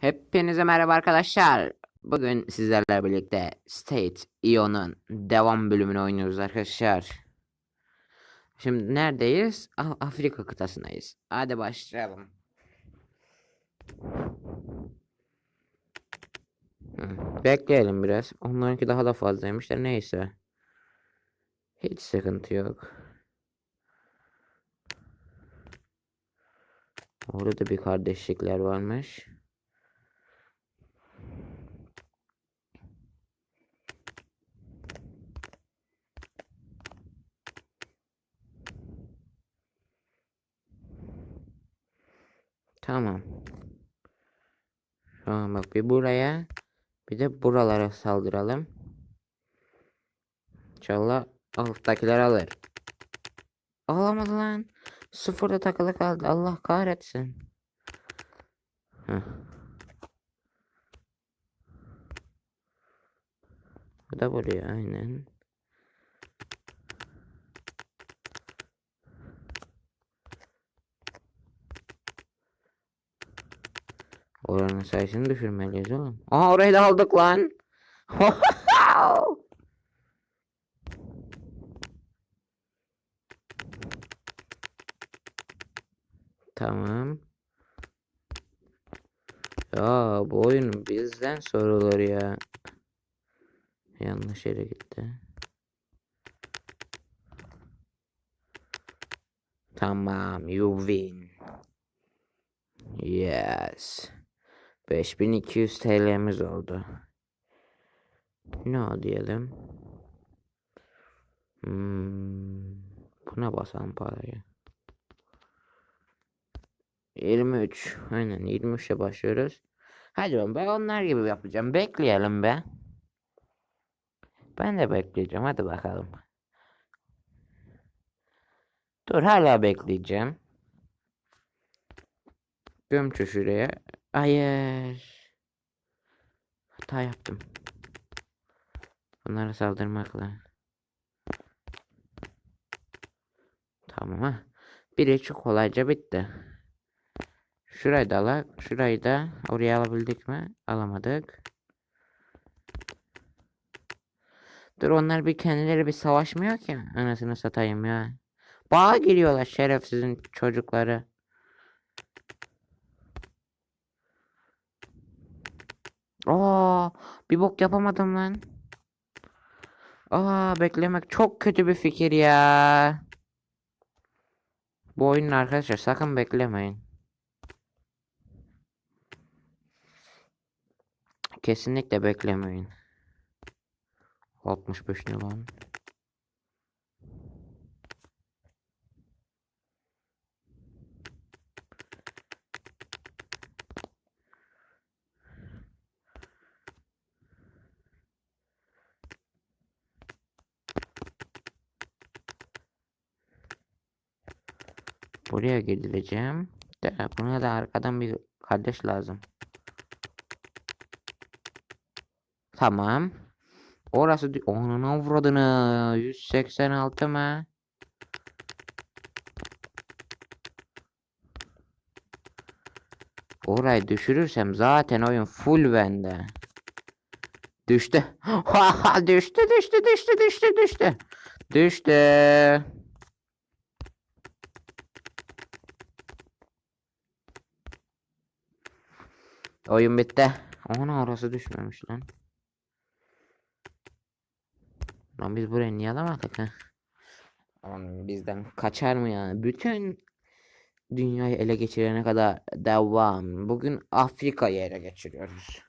Hepinize merhaba arkadaşlar. Bugün sizlerle birlikte State Ion'un devam bölümünü oynuyoruz arkadaşlar. Şimdi neredeyiz? Ah, Afrika kıtasındayız. Hadi başlayalım. Bekleyelim biraz. Onlarınki daha da fazlaymış da neyse. Hiç sıkıntı yok. Orada da bir kardeşlikler varmış. Tamam. Şu an bak bir buraya bir de buralara saldıralım. İnşallah alttakiler alır. Alamadı lan. Sıfırda takılı kaldı. Allah kahretsin. Heh. Bu da buraya aynen. Oranın sayısını düşürmeliyiz oğlum. Aa orayı da aldık lan. Tamam. Ya bu oyun bizden sorulur ya. Yanlış yere gitti. Tamam, you win. Yes. 5200 TL'miz oldu. Ne diyelim? Hmm, buna basalım parayı. 23. Aynen 23'e başlıyoruz. Hadi oğlum ben onlar gibi yapacağım. Bekleyelim be. Ben de bekleyeceğim. Hadi bakalım. Dur hala bekleyeceğim. Gömçü şuraya. Hayır. Hata yaptım. Bunlara saldırmakla. Tamam ha. Biri çok kolayca bitti. Şurayı da alak. Şurayı da oraya alabildik mi? Alamadık. Dur onlar bir kendileri bir savaşmıyor ki. Anasını satayım ya. Bağa giriyorlar şerefsizin çocukları. Aa, bir bok yapamadım lan. Aa, beklemek çok kötü bir fikir ya. Bu oyunun arkadaşlar sakın beklemeyin. Kesinlikle beklemeyin. 65 ne lan? Buraya gidileceğim. De buna da arkadan bir kardeş lazım. Tamam. Orası onun avradını 186 mı? Orayı düşürürsem zaten oyun full bende. Düştü. düştü düştü düştü düştü düştü. Düştü. Oyun bitti. Ona orası düşmemiş lan. Lan biz buraya niye alamadık ha? Aman bizden kaçar mı ya? Bütün dünyayı ele geçirene kadar devam. Bugün Afrika'yı ele geçiriyoruz.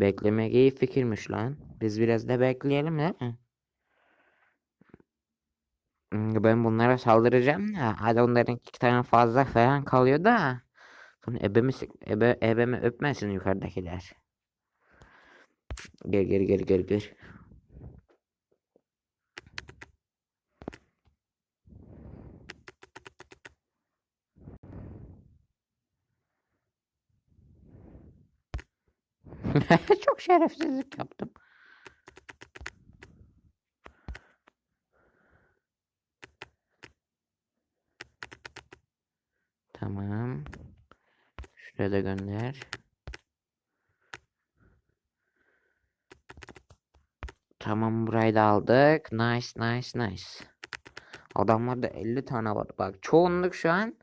Beklemek iyi fikirmiş lan. Biz biraz da bekleyelim değil mi? Hmm, Ben bunlara saldıracağım da. Hadi onların iki tane fazla falan kalıyor da. Sonra ebemi, ebe, ebemi öpmesin yukarıdakiler. Gel gel gel gel gel. Çok şerefsizlik yaptım. Tamam. Şuraya da gönder. Tamam burayı da aldık. Nice nice nice. Adamlarda 50 tane var. Bak çoğunluk şu an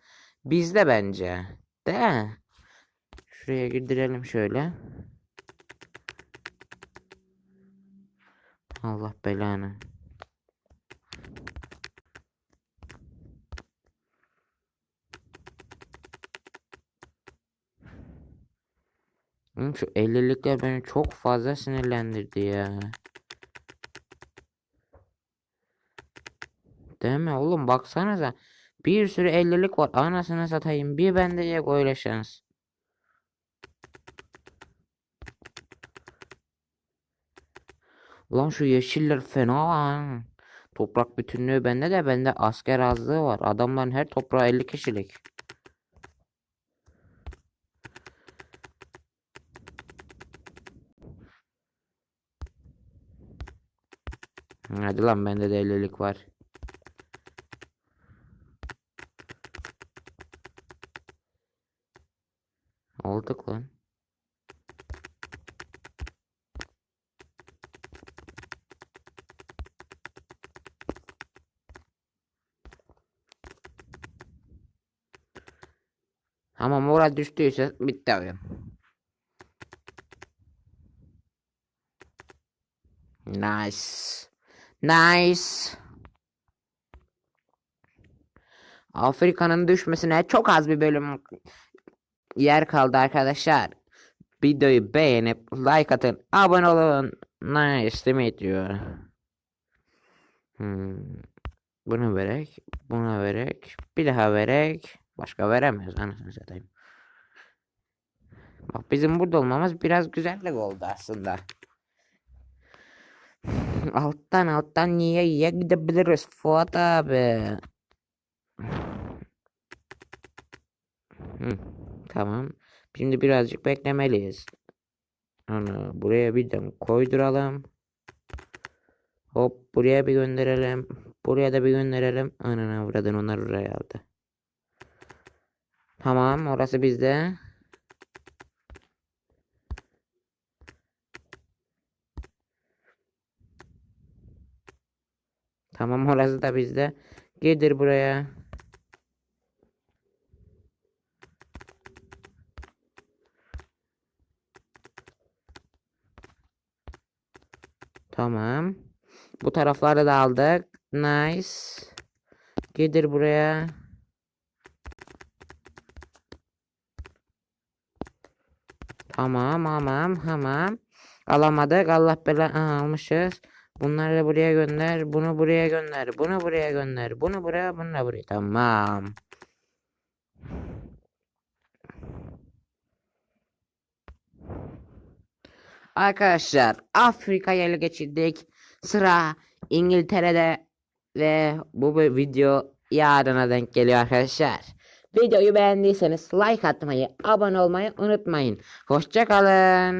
bizde bence. Mi? Şuraya girdirelim şöyle. Allah belanı. Oğlum Şu 50'likler beni çok fazla sinirlendirdi ya. Değil mi oğlum baksanıza. Bir sürü 50'lik var. Anasını satayım. Bir bende yok öyle şans. Ulan şu yeşiller fena lan. Toprak bütünlüğü bende de bende asker azlığı var. Adamların her toprağı 50 kişilik. Hadi lan bende de 50'lik var. Aldık lan. Ama moral düştüyse bitti oyun. Nice. Nice. Afrika'nın düşmesine çok az bir bölüm yer kaldı arkadaşlar. Videoyu beğenip like atın. Abone olun. Nice meet you. Hmm. Bunu verek. Buna verek. Bir daha verek. Başka veremiyoruz anasını satayım. Bak bizim burada olmamız biraz güzellik oldu aslında. Alttan alttan niye yiye gidebiliriz Fuat abi. Hı, tamam. Şimdi birazcık beklemeliyiz. Onu buraya bir de koyduralım. Hop buraya bir gönderelim. Buraya da bir gönderelim. Anana buradan onlar oraya aldı. Tamam orası bizde. Tamam orası da bizde. Gelir buraya. Tamam. Bu tarafları da aldık. Nice. Gelir buraya. Tamam tamam tamam. Alamadık. Allah bela almışız. Bunları da buraya gönder. Bunu buraya gönder. Bunu buraya gönder. Bunu buraya, bunu da buraya. Tamam. Arkadaşlar Afrika'ya ele geçirdik. Sıra İngiltere'de ve bu video yarına denk geliyor arkadaşlar. Videoyu beğendiyseniz like atmayı, abone olmayı unutmayın. Hoşçakalın.